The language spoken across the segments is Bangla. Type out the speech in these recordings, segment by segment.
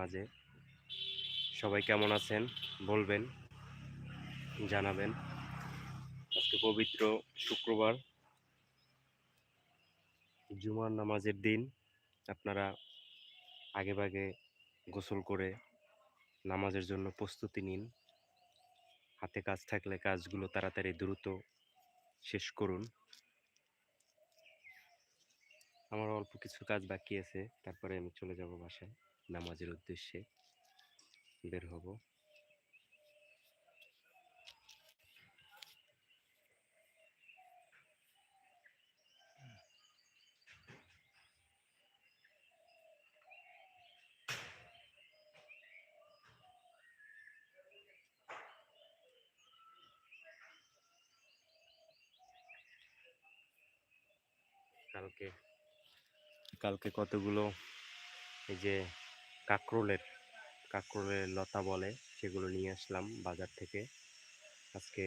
মাঝে। সবাই কেমন আছেন? বলবেন, জানাবেন। আজকে পবিত্র শুক্রবার। জুমার নামাজের দিন আপনারা আগেভাগে গোসল করে নামাজের জন্য প্রস্তুতি নিন। হাতে কাজ থাকলে কাজগুলো তাড়াতাড়ি দ্রুত শেষ করুন। আমার অল্প কিছু কাজ বাকি আছে, তারপরে আমি চলে যাব বাসায়। নামাজের উদ্দেশ্যে বের হব। কালকে কালকে কতগুলো? এই যে কাকরোলের, কাঁকরোলের লতা বলে সেগুলো নিয়ে আসলাম বাজার থেকে। আজকে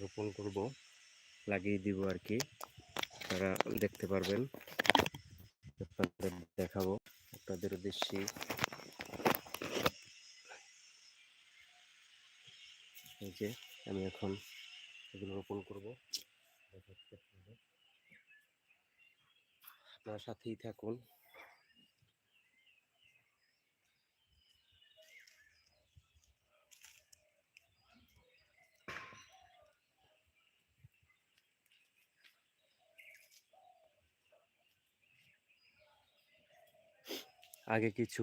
রোপণ করব, লাগিয়ে দিব আর কি তারা দেখতে পারবেন, আপনাদের দেখাবো, আপনাদের উদ্দেশ্যে। এই যে আমি এখন এগুলো রোপণ করব। আপনারা সাথেই থাকুন। আগে কিছু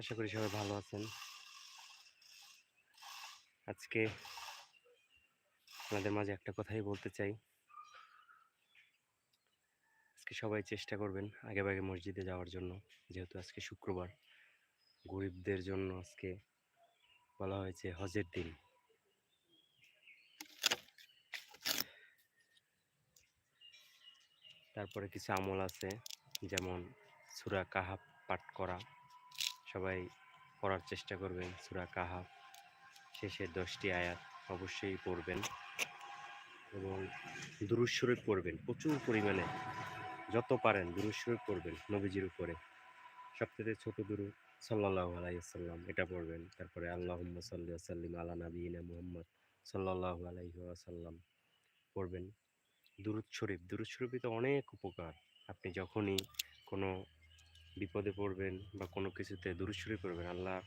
আশা করি সবাই ভালো আছেন। আজকে আপনাদের মাঝে একটা কথাই বলতে চাই। আজকে সবাই চেষ্টা করবেন আগে আগে মসজিদে যাওয়ার জন্য, যেহেতু আজকে শুক্রবার। গরিবদের জন্য আজকে বলা হয়েছে হজের দিন। তারপরে কিছু আমল আছে, যেমন সুরা কাহাব পাঠ করা। সবাই পড়ার চেষ্টা করবেন, সূরা কাহাফ শেষে দশটি আয়াত অবশ্যই পড়বেন এবং দুরূদ শরীফ পড়বেন, প্রচুর পরিমাণে, যত পারেন দুরূদ শরীফ পড়বেন নবীজির উপরে। সবথেকে ছোট দুরু, সাল্লাল্লাহু আলাইহি ওয়াসাল্লাম, এটা পড়বেন। তারপরে আল্লাহুম্মা সাল্লি ওয়া সাল্লিম আলা নাবিয়িনা মুহাম্মদ সাল্লাল্লাহু আলাইহি ওয়াসাল্লাম পড়বেন। দুরূদ শরীফ, দুরূদ শরীফে তো অনেক উপকার। আপনি যখনই কোনো বিপদে পড়বেন বা কোনো কিছুতে দুরূদ শরীফ পড়বেন, আল্লাহ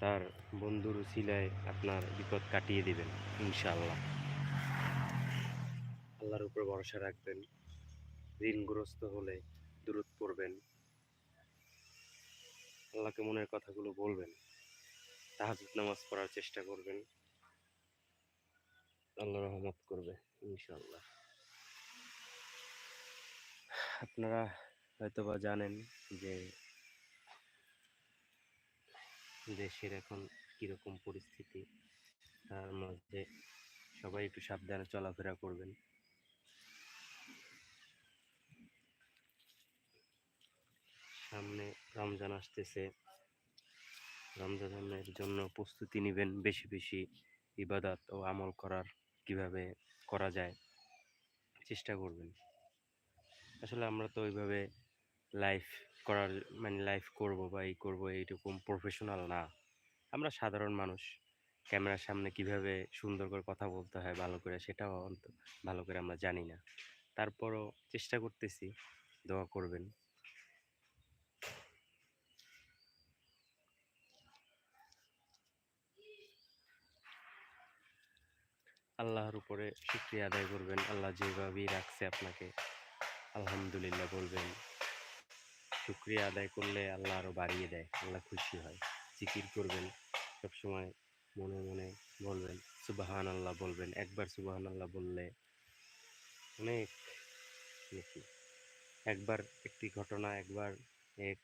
তার বন্ধুর উসিলায় আপনার বিপদ কাটিয়ে দিবেন, ইনশাআল্লাহ। আল্লাহর উপর ভরসা রাখবেন, ঋণগ্রস্ত হলে দূরত পড়বেন। আল্লাহকে মনের কথাগুলো বলবেন তাহাজুদ নামাজ পড়ার চেষ্টা করবেন। আল্লাহ রহমত করবে, ইনশাআল্লাহ। আপনারা হয়তোবা জানেন যে দেশের এখন কীরকম পরিস্থিতি, তার মধ্যে সবাই একটু সাবধানে চলাফেরা করবেন। সামনে রমজান আসতেছে। রমজানের জন্য প্রস্তুতি নেবেন বেশি বেশি ইবাদত ও আমল করার কীভাবে করা যায়, চেষ্টা করবেন। আসলে আমরা তো ওইভাবে লাইফ করার মানে লাইফ করব বা এই করব এইরকম প্রফেশনাল না। আমরা সাধারণ মানুষ। ক্যামেরার সামনে কীভাবে সুন্দর করে কথা বলতে হয়, ভালো করে সেটাও ভালো করে আমরা জানি না। তারপরও চেষ্টা করতেছি, দোয়া করবেন। আল্লাহর উপরে শুক্রিয়া আদায় করবেন। আল্লাহ যেভাবেই রাখছে আপনাকে, আলহামদুলিল্লাহ বলবেন। শুক্রিয়া আদায় করলে আল্লাহ আরও বাড়িয়ে দেয়, আল্লাহ খুশি হয়। জিকির করবেন, সবসময় মনে মনে বলবেন সুবাহান আল্লাহ বলবেন, একবার সুবাহান আল্লাহ বললে অনেক নাকি। একবার একটি ঘটনা, একবার এক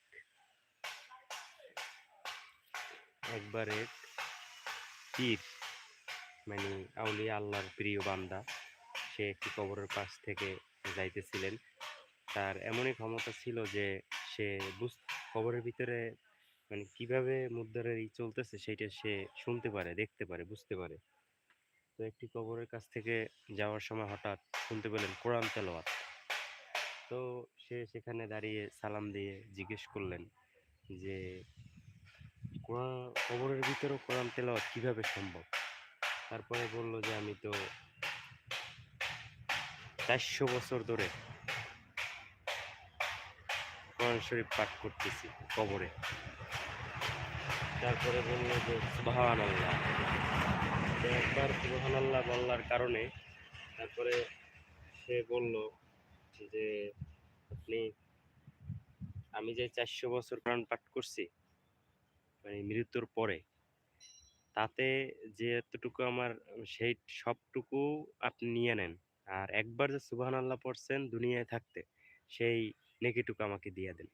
একবার এক পীর মানে আউলিয়া আল্লাহর প্রিয় বান্দা, সে একটি কবরের পাশ থেকে যাইতেছিলেন। তার এমনই ক্ষমতা ছিল যে সে বুঝ কবরের ভিতরে মানে কীভাবে মুদ্রার ই চলতেছে সেইটা সে শুনতে পারে, দেখতে পারে, বুঝতে পারে। তো একটি কবরের কাছ থেকে যাওয়ার সময় হঠাৎ শুনতে পেলেন কোরআন তেলাওয়াত। তো সে সেখানে দাঁড়িয়ে সালাম দিয়ে জিজ্ঞেস করলেন যে কোরআন কবরের ভিতরেও কোরআন তেলাওয়াত কীভাবে সম্ভব? তারপরে বলল যে, আমি তো চারশো বছর ধরে কোরআন শরীফ পাঠ করতেছি, কবরে। তারপরে বলল যে সুবাহান আল্লাহ একবার সুবাহান আল্লাহ বলার কারণে তারপরে সে বলল যে, আপনি, আমি যে চারশো বছর কোরআন পাঠ করছি মানে মৃত্যুর পরে, তাতে যে এতটুকু আমার, সেই সবটুকু আপনি নিয়ে নেন। আর একবার যে সুবাহান আল্লাহ পড়ছেন দুনিয়ায় থাকতে, সেই নেকিটুকু আমাকে দিয়ে দেন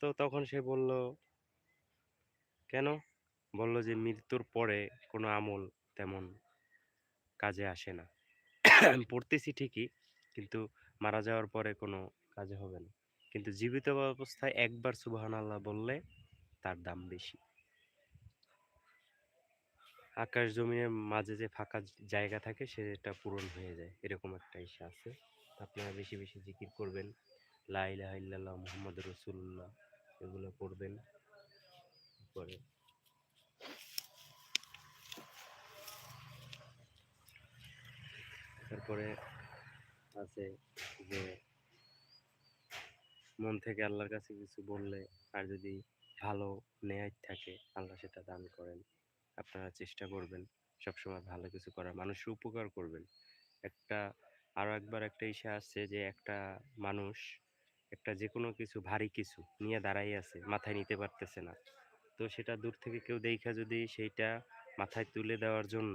তো তখন সে বলল, কেন? বলল যে, মৃত্যুর পরে কোনো আমল তেমন কাজে আসে না। পড়তেছি ঠিকই, কিন্তু মারা যাওয়ার পরে কোনো কাজে হবে না। কিন্তু জীবিত অবস্থায় একবার সুবাহান আল্লাহ বললে তার দাম বেশি। আকাশ জমিনের মাঝে যে ফাঁকা জায়গা থাকে, সেটা পূরণ হয়ে যায়। এরকম একটা ইসা আছে। আপনারা বেশি বেশি জিকির করবেন। লা ইলাহা ইল্লাল্লাহ মুহাম্মদ রসুল্লাহ এগুলো পড়বেন। পরে তারপরে আছে যে মন থেকে আল্লাহর কাছে কিছু বললে আর যদি ভালো নেয়াত থাকে, আল্লাহ সেটা দান করেন। আপনারা চেষ্টা করবেন সবসময় ভালো কিছু করার। মানুষের উপকার করবেন। একটা আরও একবার একটা ইসে আসছে যে একটা মানুষ একটা যে কোনো কিছু, ভারী কিছু নিয়ে দাঁড়াই আছে, মাথায় নিতে পারতেছে না। তো সেটা দূর থেকে কেউ দেখা যদি সেইটা মাথায় তুলে দেওয়ার জন্য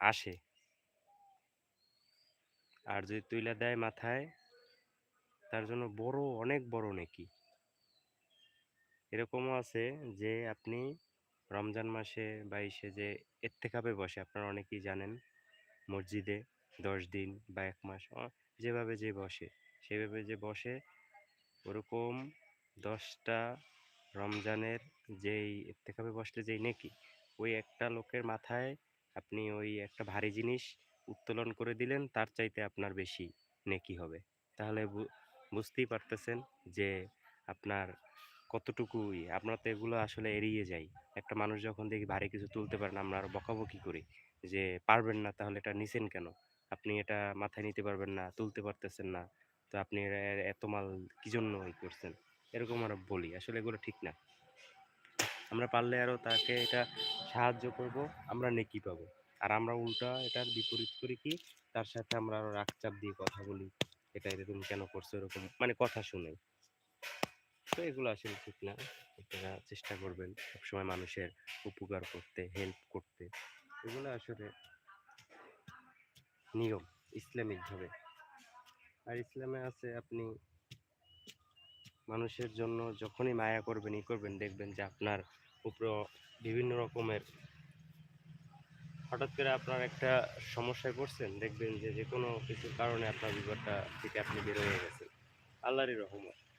আসে। আর যদি তুইলা দেয় মাথায়, তার জন্য বড়, অনেক বড় নেকি। এরকমও আছে যে আপনি রমজান মাসে বা ইসে যে এত্তেকাবে বসে, আপনারা অনেকেই জানেন মসজিদে দশ দিন বা এক মাস যেভাবে যে বসে। সেভাবে যে বসে, ওরকম দশটা রমজানের যেই ইত্তেকাফে বসলে যেই নেকি, ওই একটা লোকের মাথায় আপনি ওই একটা ভারী জিনিস উত্তোলন করে দিলেন, তার চাইতে আপনার বেশি নেকি হবে। তাহলে বুঝতেই পারতেছেন যে আপনার কতটুকু ইয়ে। আমরা তো এগুলো আসলে এড়িয়ে যাই। একটা মানুষ যখন দেখি ভারী কিছু তুলতে পারেন আমরা আরও বকাবকি করি যে, পারবেন না, তাহলে এটা নিছেন কেন? আপনি এটা মাথায় নিতে পারবেন না, তুলতে পারতেছেন না। তো আপনি এত মাল কি জন্য ই করছেন? এরকম আমরা বলি, আসলে এগুলো ঠিক না। আমরা পারলে আরও তাকে এটা সাহায্য করব, আমরা নেকি পাবো। আর আমরা উল্টা এটার বিপরীত করি কি, তার সাথে আমরা আরও রাগচাপ দিয়ে কথা বলি, এটা এরকম কেন করছ, এরকম মানে কথা শুনে। তো এগুলো আসলে ঠিক না, আপনারা চেষ্টা করবেন সবসময় মানুষের উপকার করতে হেল্প করতে। এগুলো আসলে নিয়ম, ইসলামিকভাবে। আর ইসলামে আছে আপনি মানুষের জন্য যখনই মায়া করবেন, ই করবেন, দেখবেন যে আপনার উপর বিভিন্ন রকমের হঠাৎ করে আপনার একটা সমস্যায় পড়ছেন, দেখবেন যে যে কোনো কিছুর কারণে আপনার বিপদটা থেকে আপনি বের হয়ে গেছেন। আল্লাহরই রহমত।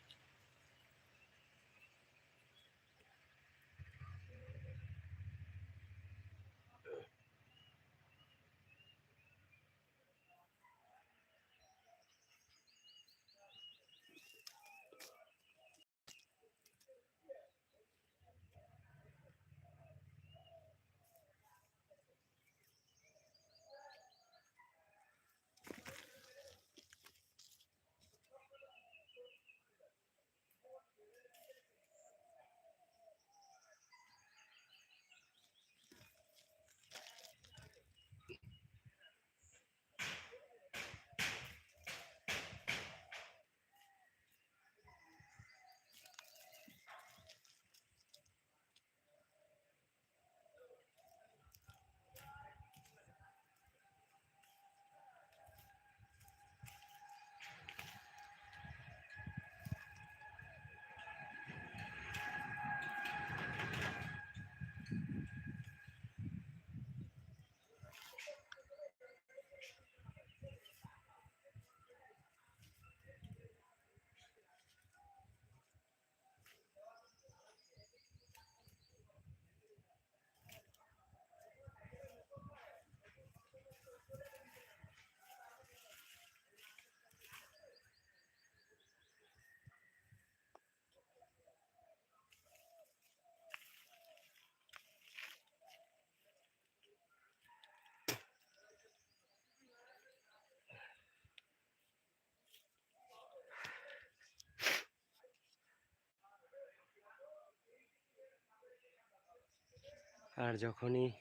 আর যখনই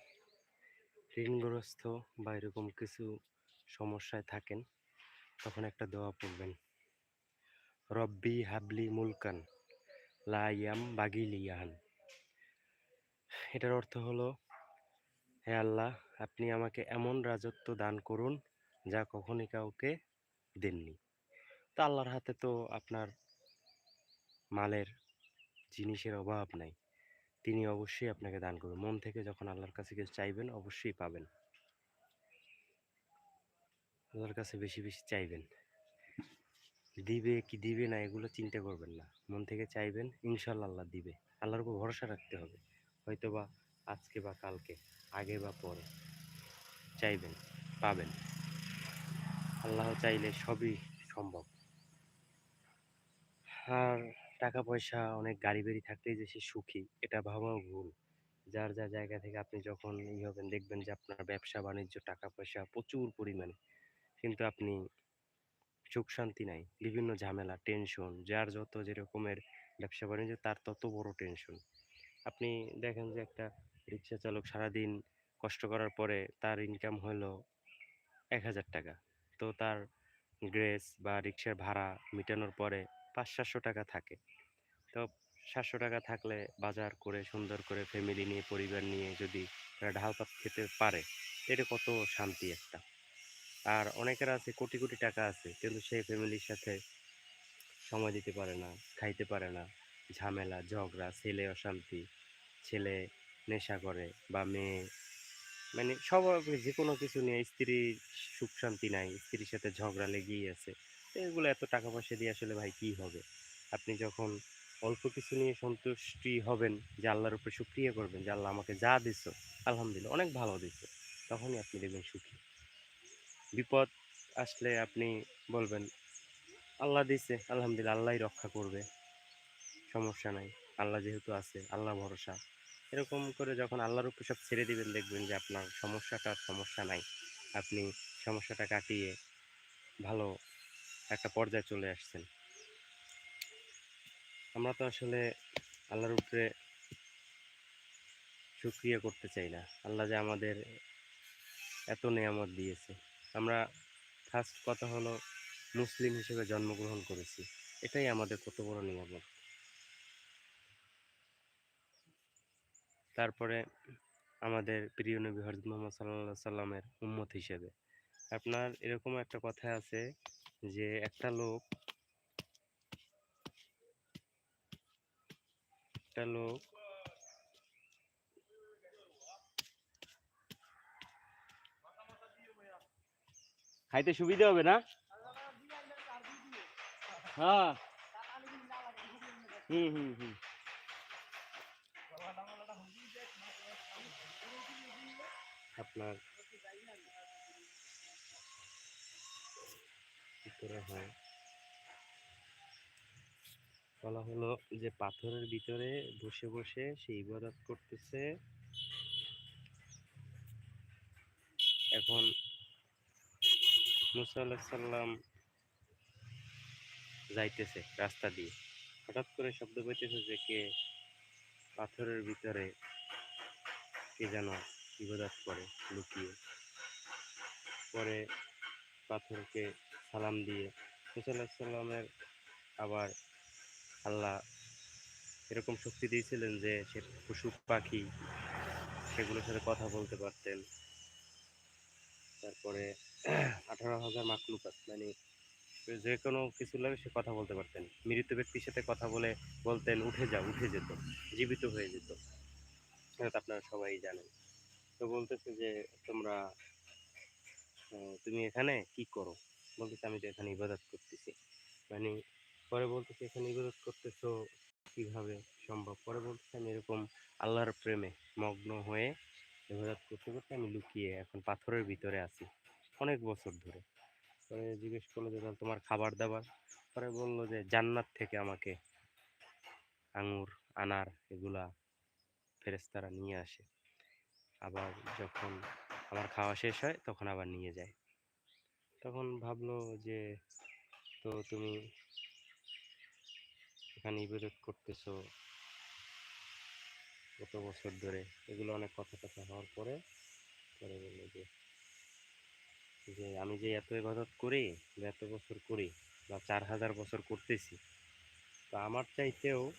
ঋণগ্রস্ত বা এরকম কিছু সমস্যায় থাকেন, তখন একটা দোয়া পড়বেন। রব্বি হাবলি মুলকান, লা ইয়াম বাগিলিয়ান এটার অর্থ হলো, হে আল্লাহ, আপনি আমাকে এমন রাজত্ব দান করুন, যা কখনই কাউকে দেননি। তা আল্লাহর হাতে তো আপনার মালের জিনিসের অভাব নাই। তিনি অবশ্যই আপনাকে দান করবেন। মন থেকে যখন আল্লাহর কাছে কিছু চাইবেন, অবশ্যই পাবেন। আল্লাহর কাছে বেশি বেশি চাইবেন। দিবে কি দিবে না, এগুলো চিন্তা করবেন না। মন থেকে চাইবেন, ইনশাল্লাহ আল্লাহ দিবে। আল্লাহর উপর ভরসা রাখতে হবে। হয়তো বা আজকে বা কালকে, আগে বা পরে চাইবেন, পাবেন। আল্লাহ চাইলে সবই সম্ভব। আর টাকা পয়সা অনেক গাড়ি বাড়ি থাকলেই যে সে সুখী, এটা ভাবাও ভুল। যার যা জায়গা থেকে আপনি যখন ই হবেন, দেখবেন যে আপনার ব্যবসা, বাণিজ্য টাকা পয়সা প্রচুর পরিমাণে। কিন্তু আপনি সুখ, শান্তি নাই, বিভিন্ন ঝামেলা টেনশন যার যত যেরকমের ব্যবসা, বাণিজ্য, তার তত বড় টেনশন আপনি দেখেন যে একটা রিক্সা চালক সারাদিন কষ্ট করার পরে তার ইনকাম হলো এক হাজার টাকা। তো তার গ্রেস বা রিক্সার ভাড়া মেটানোর পরে পাঁচ সাতশো টাকা থাকে। তো সাতশো টাকা থাকলে বাজার করে সুন্দর করে ফ্যামিলি নিয়ে, পরিবার নিয়ে যদি তারা ঢাল ভাত খেতে পারে, এটা কত শান্তি একটা। আর অনেকের আছে, কোটি কোটি টাকা আছে, কিন্তু সেই ফ্যামিলির সাথে সময় দিতে পারে না, খাইতে পারে না। ঝামেলা, ঝগড়া, ছেলে অশান্তি, ছেলে নেশা করে বা মেয়ে মানে সব যে কোনো কিছু নিয়ে স্ত্রীর সুখ শান্তি নাই, স্ত্রীর সাথে ঝগড়া লেগেই আছে। এগুলো এত টাকা পয়সা দিয়ে আসলে ভাই কি হবে? আপনি যখন অল্প কিছু নিয়ে সন্তুষ্টি হবেন যে আল্লাহর উপরে শুক্রিয়া করবেন যে আল্লাহ আমাকে যা দিছো, আলহামদুলিল্লাহ, অনেক ভালো দিছো। তখনই আপনি দেখবেন সুখী। বিপদ আসলে আপনি বলবেন, আল্লাহ দিছে, আলহামদুলিল্লাহ, আল্লাহই রক্ষা করবে। সমস্যা নাই। আল্লাহ যেহেতু আছে, আল্লাহ ভরসা। এরকম করে যখন আল্লাহর উপর সব ছেড়ে দিবেন, দেখবেন যে আপনার সমস্যাটার সমস্যা নাই। আপনি সমস্যাটা কাটিয়ে ভালো একটা পর্যায়ে চলে আসছেন। আমরা তো আসলে আল্লাহর উপরে শুক্রিয়া করতে চাই না। আল্লাহ যে আমাদের এত নেয়ামত দিয়েছে। আমরা ফার্স্ট কথা হলো মুসলিম হিসেবে জন্মগ্রহণ করেছি। এটাই আমাদের কত বড় নিয়ামত। তারপরে আমাদের প্রিয় নবী হজরত মোহাম্মদ সাল্লাহ সাল্লামের উম্মত হিসেবে। আপনার এরকম একটা কথা আছে যে একটা লোক একটা লোক। খাইতে সুবিধা হবে না? হ্যাঁ। হুম হুম হুম। আপনার হয়? বলা হলো যে পাথরের ভিতরে বসে বসে সে ইবাদত করতেছে। এখন মুসা আল্লাহ যাইতেছে রাস্তা দিয়ে। হঠাৎ করে শব্দ পাইতেছে যে কে পাথরের ভিতরে কে যেন ইবাদত করে, লুকিয়ে। পরে পাথরকে সালাম দিয়ে মুসা আল্লাহ সাল্লামের আবার আল্লাহ এরকম শক্তি দিয়েছিলেন যে সে পশু পাখি সেগুলোর সাথে কথা বলতে পারতেন। তারপরে আঠারো হাজার মাকলুকাত মানে যে কোনো কিছু লাগে সে কথা বলতে পারতেন। মৃত ব্যক্তির সাথে কথা বলে বলতেন, উঠে যাও, উঠে যেত, জীবিত হয়ে যেত। এটা আপনারা সবাই জানেন। তো বলতেছে যে, তোমরা তুমি এখানে কি করো? বলতেছে, আমি তো এখানে ইবাদত করতেছি। মানে পরে বলতেছে, এখানে ইবাদত করতেছো কীভাবে সম্ভব? পরে বলতেছে, আমি এরকম আল্লাহর প্রেমে মগ্ন হয়ে ইবাদত করতে করতে আমি লুকিয়ে এখন পাথরের ভিতরে আছি অনেক বছর ধরে। পরে জিজ্ঞেস করল যে তোমার খাবার দাবার? পরে বলল যে, জান্নাত থেকে আমাকে আঙুর, আনার এগুলা ফেরেশতারা নিয়ে আসে। আবার যখন আমার খাওয়া শেষ হয়, তখন আবার নিয়ে যায়। তখন ভাবলো যে, তো তুমি এখানে ইবাদত করতেছো? কত বছর ধরে। এগুলো অনেক কথা কথা হওয়ার পরে পরে বলল যে যে আমি যে এত ইবাদত করি বা এত বছর করি বা চার হাজার বছর করতেছি, তো আমার চাইতেও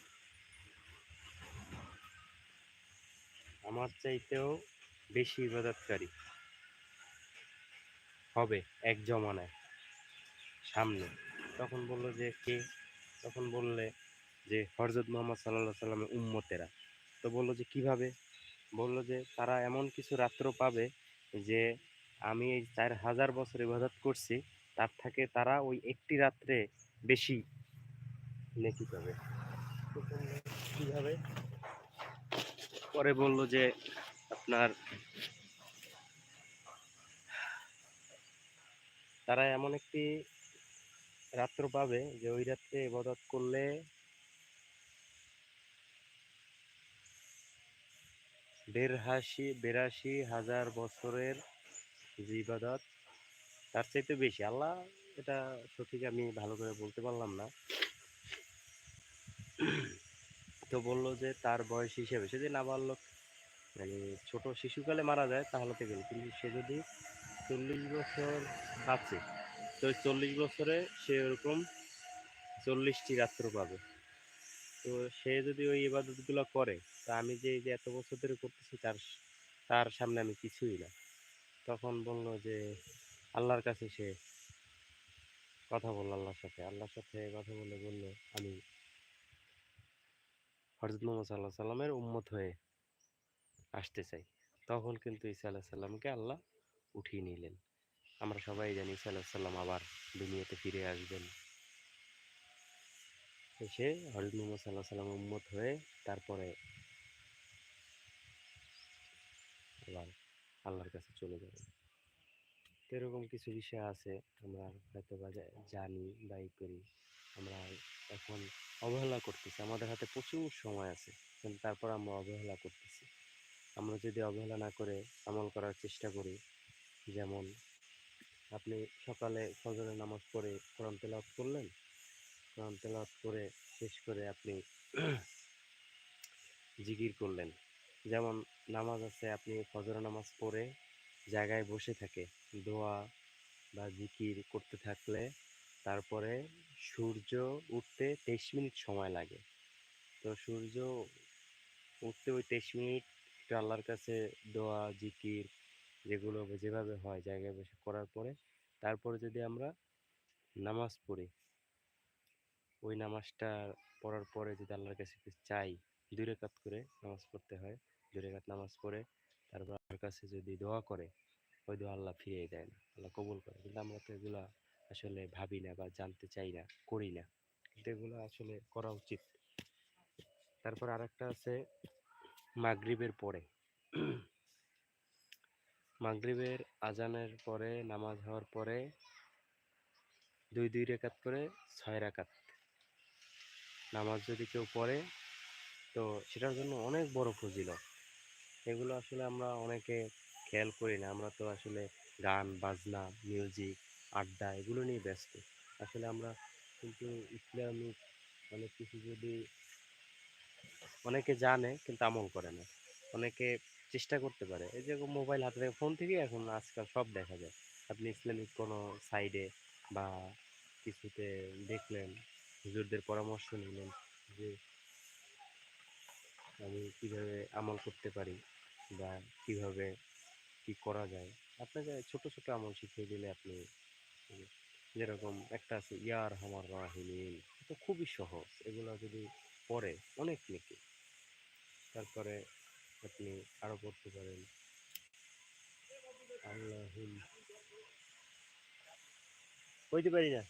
আমার চাইতেও বেশি ইবাদতকারী হবে এক জমানায় সামনে। তখন বলল যে, কে? তখন বললে যে হরজত মোহাম্মদ সাল্লাহ সাল্লামের উম্মতেরা। তো বলল যে, কীভাবে? বলল যে, তারা এমন কিছু রাত্র পাবে যে, আমি এই চার হাজার বছর ইবাদত করছি, তার থেকে তারা ওই একটি রাত্রে বেশি নেকি পাবে। কীভাবে? পরে বলল যে, আপনার তারা এমন একটি রাত্র পাবে যে, ওই রাত্রে ইবাদত করলে বেরহাসি বেরাশি হাজার বছরের যে ইবাদত, তার চাইতে বেশি। আল্লাহ এটা সঠিক আমি ভালো করে বলতে পারলাম না। তো বলল যে তার বয়স হিসেবে, সে যদি নাবালক মানে ছোট শিশুকালে মারা যায়, তাহলে তো গেল। কিন্তু সে যদি চল্লিশ বছর বাঁচে, তো চল্লিশ বছরে সে ওরকম চল্লিশটি রাত্র পাবে। তো সে যদি ওই ইবাদতগুলো করে তা আমি যে যে এত বছর ধরে করতেছি তার তার সামনে আমি কিছুই না। তখন বলল যে, আল্লাহর কাছে সে কথা বলল আল্লাহর সাথে। আল্লাহর সাথে কথা বলে বলল, আমি হজরত মোহাম্মদ সাল্লাহ সাল্লামের উম্মত হয়ে আসতে চাই। তখন কিন্তু ঈসা আলাহিসাল্লামকে আল্লাহ উঠিয়ে নিলেন। আমরা সবাই জানি ঈসা আলাহিসাল্লাম আবার দুনিয়াতে ফিরে আসবেন। এসে হজরত মোহাম্মদ সাল্লাহ সাল্লাম উম্মত হয়ে তারপরে আবার আল্লাহর কাছে চলে যাবে। তো এরকম কিছু বিষয় আছে, আমরা হয়তো বা জানি বা ই করি। আমরা এখন অবহেলা করতেছি। আমাদের হাতে প্রচুর সময় আছে, কিন্তু তারপর আমরা অবহেলা করতেছি। আমরা যদি অবহেলা না করে আমল করার চেষ্টা করি, যেমন আপনি সকালে ফজরের নামাজ পড়ে কোরআন তেলাওয়াত করলেন, কোরআন তেলাওয়াত করে শেষ করে আপনি জিকির করলেন। যেমন নামাজ আছে, আপনি ফজর নামাজ পড়ে জায়গায় বসে থাকে। দোয়া বা জিকির করতে থাকলে তারপরে সূর্য উঠতে তেইশ মিনিট সময় লাগে। তো সূর্য উঠতে ওই তেইশ মিনিট একটু আল্লাহর কাছে দোয়া, জিকির যেগুলো যেভাবে হয় জায়গায় বসে করার পরে, তারপরে যদি আমরা নামাজ পড়ি, ওই নামাজটা পড়ার পরে যদি আল্লাহর কাছে চাই দুই রেখাত করে নামাজ পড়তে হয়। দুই রেখাত নামাজ পড়ে, তারপর আল্লাহর কাছে যদি দোয়া করে, ওই দোয়া আল্লাহ ফিরিয়ে দেয় না, আল্লাহ কবুল করে। কিন্তু আমরা তো এগুলা আসলে ভাবি না বা জানতে চাই না, করি না। কিন্তু এগুলো আসলে করা উচিত। তারপর আরেকটা আছে, মাগরিবের পরে। মাগরিবের আজানের পরে, নামাজ হওয়ার পরে দুই দুই রেখাত করে ছয় রাকাত নামাজ যদি কেউ পড়ে তো সেটার জন্য অনেক বড় ফজিলত। এগুলো আসলে আমরা অনেকে খেয়াল করি না। আমরা তো আসলে গান, বাজনা মিউজিক আড্ডা এগুলো নিয়ে ব্যস্ত। আসলে আমরা কিন্তু ইসলামিক অনেক কিছু যদি অনেকে জানে কিন্তু আমল করে না। অনেকে চেষ্টা করতে পারে। এই যে মোবাইল হাতে থেকে ফোন থেকে এখন আজকাল সব দেখা যায়। আপনি ইসলামিক কোনো সাইডে বা কিছুতে দেখলেন, হুজুরদের পরামর্শ নিলেন যে আমি কীভাবে আমল করতে পারি বা কীভাবে কি করা যায়? আপনাকে ছোট ছোট আমল শিখিয়ে দিলে আপনি যেরকম একটা আছে ইয়ার হামার রাহিমিন এটা খুবই সহজ। এগুলো যদি পড়ে, অনেক নেকি। তারপরে আপনি আরও পড়তে পারেন আল্লাহ হইতে পারি না।